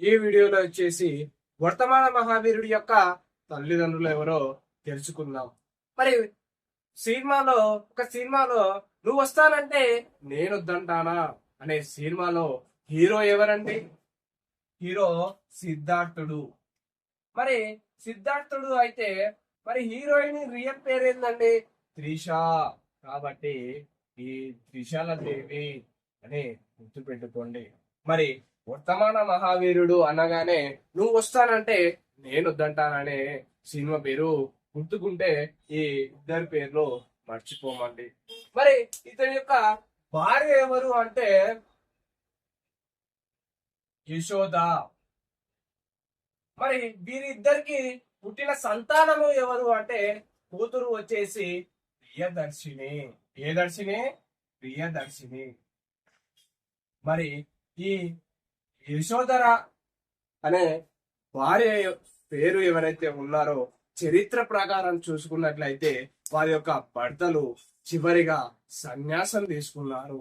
ఈ వీడియోలో వచ్చేసి వర్తమాన మహావీరుడి యొక్క తల్లిదండ్రులు ఎవరో తెలుసుకుందాం. మరి సినిమాలో ఒక సినిమాలో నువ్వు వస్తానంటే నేను వద్దంటానా అనే సినిమాలో హీరో ఎవరండి? హీరో సిద్ధార్థుడు. మరి సిద్ధార్థుడు అయితే మరి హీరోయిన్ రియల్ పేరు ఏందండి త్రిష. కాబట్టి ఈ త్రిషాల దేవి అని గుర్తు పెట్టుకోండి మరి వర్తమాన మహావీరుడు అనగానే నువ్వు వస్తానంటే నేను వద్దంటాననే సినిమా పేరు గుర్తుకుంటే ఈ ఇద్దరి పేర్లు మర్చిపోమండి. మరి ఇతని యొక్క భార్య ఎవరు అంటే యశోద. మరి వీరిద్దరికి పుట్టిన సంతానము ఎవరు అంటే కూతురు వచ్చేసి ప్రియదర్శిని. ప్రియదర్శిని? ప్రియదర్శిని. మరి ఈ యశోధర అనే భార్య పేరు ఎవరైతే ఉన్నారో చరిత్ర ప్రకారం చూసుకున్నట్లయితే వారి యొక్క భర్తలు చివరిగా సన్యాసం తీసుకున్నారు.